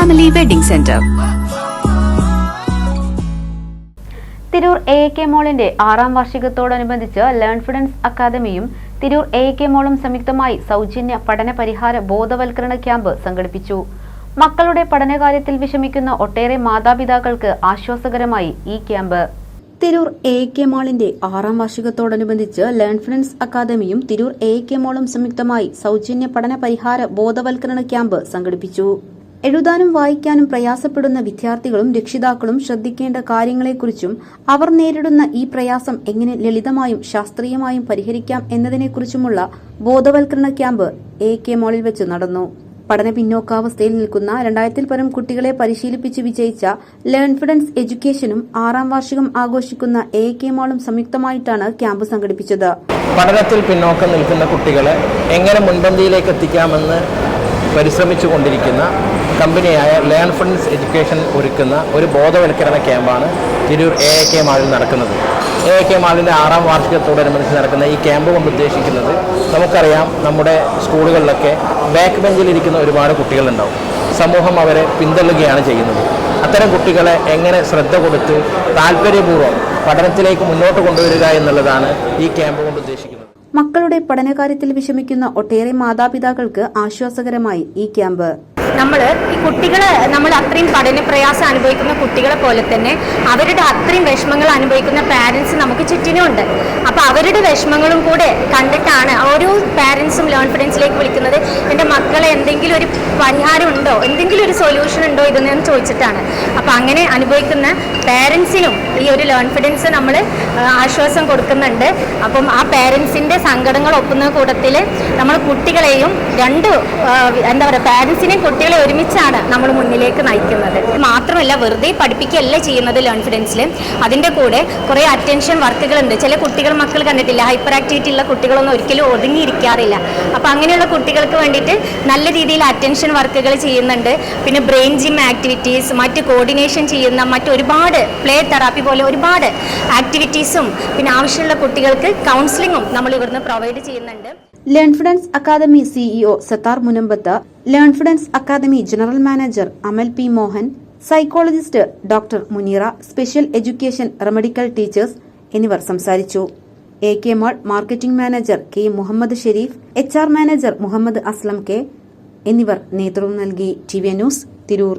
Family wedding centre Tirur A K മോളിന്റെ ആറാം വാർഷികത്തോടനുബന്ധിച്ച് Learnfidence അക്കാദമിയും തിരൂർ എ കെ മോളും സംയുക്തമായി സൗജന്യ പഠന പരിഹാര ബോധവൽക്കരണ ക്യാമ്പ് സംഘടിപ്പിച്ചു. മക്കളുടെ പഠനകാര്യത്തിൽ വിഷമിക്കുന്ന ഒട്ടേറെ മാതാപിതാക്കൾക്ക് ആശ്വാസകരമായി ഈ ക്യാമ്പ്. തിരൂർ എ കെ മാളിന്റെ ആറാം വാർഷികത്തോടനുബന്ധിച്ച് ലേൺ ഫിഡൻസ് അക്കാദമിയും തിരൂർ എ കെ മോളും സംയുക്തമായി സൗജന്യ പഠന പരിഹാര ബോധവൽക്കരണ ക്യാമ്പ് സംഘടിപ്പിച്ചു. എഴുതാനും വായിക്കാനും പ്രയാസപ്പെടുന്ന വിദ്യാർത്ഥികളും രക്ഷിതാക്കളും ശ്രദ്ധിക്കേണ്ട കാര്യങ്ങളെക്കുറിച്ചും അവർ നേരിടുന്ന ഈ പ്രയാസം എങ്ങനെ ലളിതമായും ശാസ്ത്രീയമായും പരിഹരിക്കാം എന്നതിനെക്കുറിച്ചുമുള്ള ബോധവൽക്കരണ ക്യാമ്പ് എ കെ മോളിൽ വെച്ച് നടന്നു. പഠന പിന്നോക്കാവസ്ഥയിൽ നിൽക്കുന്ന രണ്ടായിരത്തിൽ പരം കുട്ടികളെ പരിശീലിപ്പിച്ച് വിജയിച്ച ലേൺഫിഡൻസ് എഡ്യൂക്കേഷനും ആറാം വാർഷികം ആഘോഷിക്കുന്ന എ കെ മോളും സംയുക്തമായിട്ടാണ് ക്യാമ്പ് സംഘടിപ്പിച്ചത്. പഠനത്തിൽ പിന്നോക്കം നിൽക്കുന്ന കുട്ടികളെ എങ്ങനെ മുൻപന്തിയിലേക്ക് എത്തിക്കാമെന്ന് പരിശ്രമിച്ചു കൊണ്ടിരിക്കുന്ന കമ്പനിയായ ലേൺ ഫണ്ട്സ് എഡ്യൂക്കേഷൻ ഒരുക്കുന്ന ഒരു ബോധവൽക്കരണ ക്യാമ്പാണ് തിരൂർ എ എ കെ മാളിൽ നടക്കുന്നത്. എ എ കെ മാളിന്റെ ആറാം വാർഷികത്തോടനുബന്ധിച്ച് നടക്കുന്ന ഈ ക്യാമ്പ് കൊണ്ട് ഉദ്ദേശിക്കുന്നത് നമുക്കറിയാം നമ്മുടെ സ്കൂളുകളിലൊക്കെ ബാക്ക് ബെഞ്ചിലിരിക്കുന്ന ഒരുപാട് കുട്ടികളുണ്ടാവും. സമൂഹം അവരെ പിന്തള്ളുകയാണ് ചെയ്യുന്നത്. അത്തരം കുട്ടികളെ എങ്ങനെ ശ്രദ്ധ കൊടുത്ത് താല്പര്യപൂർവം പഠനത്തിലേക്ക് മുന്നോട്ട് കൊണ്ടുവരിക എന്നുള്ളതാണ് ഈ ക്യാമ്പ് കൊണ്ട് ഉദ്ദേശിക്കുന്നത്. മക്കളുടെ പഠനകാര്യത്തിൽ വിഷമിക്കുന്ന ഒട്ടേറെ മാതാപിതാക്കൾക്ക് ആശ്വാസകരമായി ഈ ക്യാമ്പ്. നമ്മൾ ഈ കുട്ടികളെ നമ്മൾ അത്രയും പഠന പ്രയാസം അനുഭവിക്കുന്ന കുട്ടികളെ പോലെ തന്നെ അവരുടെ അത്രയും വിഷമങ്ങൾ അനുഭവിക്കുന്ന പാരൻസ് നമുക്ക് ചുറ്റിനുമുണ്ട്. അപ്പോൾ അവരുടെ വിഷമങ്ങളും കൂടെ കണ്ടിട്ടാണ് ഓരോ പാരൻസും ഫ്രണ്ട്സിലേക്ക് വിളിക്കുന്നത്. എന്റെ മക്കളെ എന്തെങ്കിലും ഒരു പരിഹാരം ഉണ്ടോ എന്തെങ്കിലും ഒരു സൊല്യൂഷൻ ഉണ്ടോ ഇതെന്ന് ഞാൻ ചോദിച്ചിട്ടാണ്. അപ്പോൾ അങ്ങനെ അനുഭവിക്കുന്ന പാരൻസിനും ഈ ഒരു കോൺഫിഡൻസ് നമ്മൾ ആശ്വാസം കൊടുക്കുന്നുണ്ട്. അപ്പം ആ പാരൻസിന്റെ സങ്കടങ്ങൾ ഒപ്പുന്ന കൂട്ടത്തിൽ നമ്മൾ കുട്ടികളെയും രണ്ട് എന്താ പറയുക പാരൻസിനെയും കുട്ടികളെ ഒരുമിച്ചാണ് നമ്മൾ മുന്നിലേക്ക് നയിക്കുന്നത്. മാത്രമല്ല വെറുതെ പഠിപ്പിക്കുകയല്ല ചെയ്യുന്നത് ലേൺ കോൺഫിഡൻസിൽ അതിന്റെ കൂടെ കുറേ അറ്റൻഷൻ വർക്കുകളുണ്ട് ചില കുട്ടികൾ മക്കൾ കണ്ടിട്ടില്ല. ഹൈപ്പർ ആക്ടിവിറ്റി ഉള്ള കുട്ടികളൊന്നും ഒരിക്കലും ഒതുങ്ങിയിരിക്കാറില്ല. അപ്പോൾ അങ്ങനെയുള്ള കുട്ടികൾക്ക് വേണ്ടിയിട്ട് നല്ല രീതിയിൽ അറ്റൻഷൻ വർക്കുകൾ ചെയ്യുന്നുണ്ട്. പിന്നെ ബ്രെയിൻ ജിം ആക്ടിവിറ്റീസ് മറ്റ് കോർഡിനേഷൻ ചെയ്യുന്ന മറ്റൊരുപാട് പ്ലേ തെറാപ്പി പോലെ ഒരുപാട് ആക്ടിവിറ്റീസും പിന്നെ ആവശ്യമുള്ള കുട്ടികൾക്ക് കൗൺസിലിങ്ങും നമ്മൾ ഇവിടുന്ന് പ്രൊവൈഡ് ചെയ്യുന്നുണ്ട്. Learnfidence academy CEO Sathar Munambath learnfidence academy general manager Amal P Mohan psychologist doctor Muneera special education remedial teachers എന്നിവർ സംസാരിച്ചു. A K mall marketing manager K Muhammad Sharif H R manager Muhammad Aslam K എന്നിവർ നേതൃത്വം നൽകി. T V news Tirur.